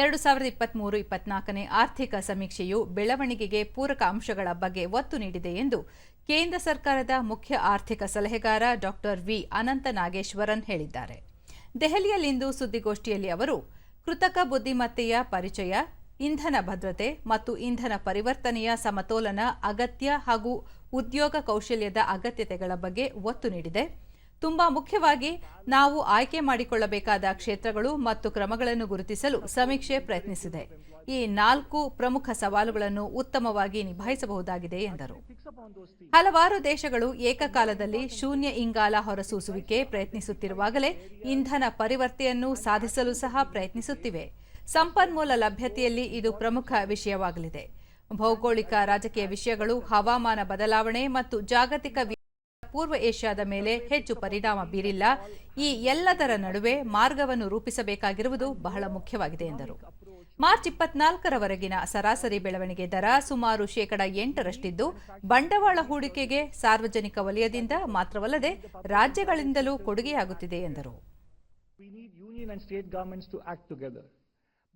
ಎರಡು ಸಾವಿರದ ಇಪ್ಪತ್ಮೂರು ಇಪ್ಪತ್ನಾಲ್ಕನೇ ಆರ್ಥಿಕ ಸಮೀಕ್ಷೆಯು ಬೆಳವಣಿಗೆಗೆ ಪೂರಕ ಅಂಶಗಳ ಬಗ್ಗೆ ಒತ್ತು ನೀಡಿದೆ ಎಂದು ಕೇಂದ್ರ ಸರ್ಕಾರದ ಮುಖ್ಯ ಆರ್ಥಿಕ ಸಲಹೆಗಾರ ಡಾಕ್ಟರ್ ವಿ ಅನಂತ ನಾಗೇಶ್ವರನ್ ಹೇಳಿದ್ದಾರೆ. ದೆಹಲಿಯಲ್ಲಿಂದು ಸುದ್ದಿಗೋಷ್ಠಿಯಲ್ಲಿ ಅವರು, ಕೃತಕ ಬುದ್ಧಿಮತ್ತೆಯ ಪರಿಚಯ, ಇಂಧನ ಭದ್ರತೆ ಮತ್ತು ಇಂಧನ ಪರಿವರ್ತನೆಯ ಸಮತೋಲನ, ಅಗತ್ಯ ಹಾಗೂ ಉದ್ಯೋಗ ಕೌಶಲ್ಯದ ಅಗತ್ಯತೆಗಳ ಬಗ್ಗೆ ಒತ್ತು ನೀಡಿದೆ. ತುಂಬಾ ಮುಖ್ಯವಾಗಿ ನಾವು ಆಯ್ಕೆ ಮಾಡಿಕೊಳ್ಳಬೇಕಾದ ಕ್ಷೇತ್ರಗಳು ಮತ್ತು ಕ್ರಮಗಳನ್ನು ಗುರುತಿಸಲು ಸಮೀಕ್ಷೆ ಪ್ರಯತ್ನಿಸಿದೆ. ಈ ನಾಲ್ಕು ಪ್ರಮುಖ ಸವಾಲುಗಳನ್ನು ಉತ್ತಮವಾಗಿ ನಿಭಾಯಿಸಬಹುದಾಗಿದೆ ಎಂದರು. ಹಲವಾರು ದೇಶಗಳು ಏಕಕಾಲದಲ್ಲಿ ಶೂನ್ಯ ಇಂಗಾಲ ಹೊರಸೂಸುವಿಕೆ ಪ್ರಯತ್ನಿಸುತ್ತಿರುವಾಗಲೇ ಇಂಧನ ಪರಿವರ್ತೆಯನ್ನು ಸಾಧಿಸಲು ಸಹ ಪ್ರಯತ್ನಿಸುತ್ತಿವೆ. ಸಂಪನ್ಮೂಲ ಲಭ್ಯತೆಯಲ್ಲಿ ಇದು ಪ್ರಮುಖ ವಿಷಯವಾಗಲಿದೆ. ಭೌಗೋಳಿಕ ರಾಜಕೀಯ ವಿಷಯಗಳು, ಹವಾಮಾನ ಬದಲಾವಣೆ ಮತ್ತು ಜಾಗತಿಕ ಪೂರ್ವ ಏಷ್ಯಾದ ಮೇಲೆ ಹೆಚ್ಚು ಪರಿಣಾಮ ಬೀರಿಲ್ಲ. ಈ ಎಲ್ಲದರ ನಡುವೆ ಮಾರ್ಗವನ್ನು ರೂಪಿಸಬೇಕಾಗಿರುವುದು ಬಹಳ ಮುಖ್ಯವಾಗಿದೆ ಎಂದರು. ಮಾರ್ಚ್ ಇಪ್ಪತ್ನಾಲ್ಕರವರೆಗಿನ ಸರಾಸರಿ ಬೆಳವಣಿಗೆ ದರ ಸುಮಾರು ಶೇಕಡ ಎಂಟರಷ್ಟಿದ್ದು, ಬಂಡವಾಳ ಹೂಡಿಕೆಗೆ ಸಾರ್ವಜನಿಕ ವಲಯದಿಂದ ಮಾತ್ರವಲ್ಲದೆ ರಾಜ್ಯಗಳಿಂದಲೂ ಕೊಡುಗೆಯಾಗುತ್ತಿದೆ ಎಂದರು.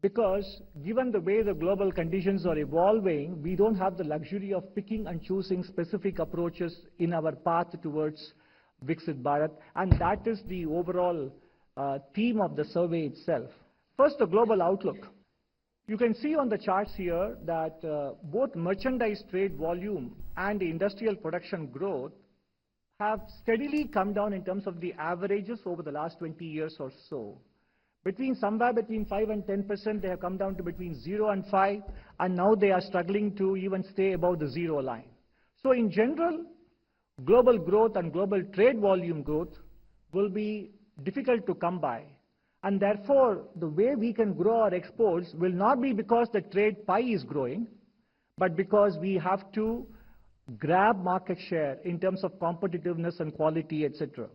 Because given the way the global conditions are evolving, we don't have the luxury of picking and choosing specific approaches in our path towards Viksit Bharat. And that is the overall uh, theme of the survey itself. First, the global outlook. You can see on the charts here that uh, both merchandise trade volume and industrial production growth have steadily come down in terms of the averages over the last 20 years or so. Between somewhere between 5 and 10 percent, they have come down to between 0 and 5, and now they are struggling to even stay above the zero line. So in general, global growth and global trade volume growth will be difficult to come by. And therefore, the way we can grow our exports will not be because the trade pie is growing, but because we have to grab market share in terms of competitiveness and quality, etc.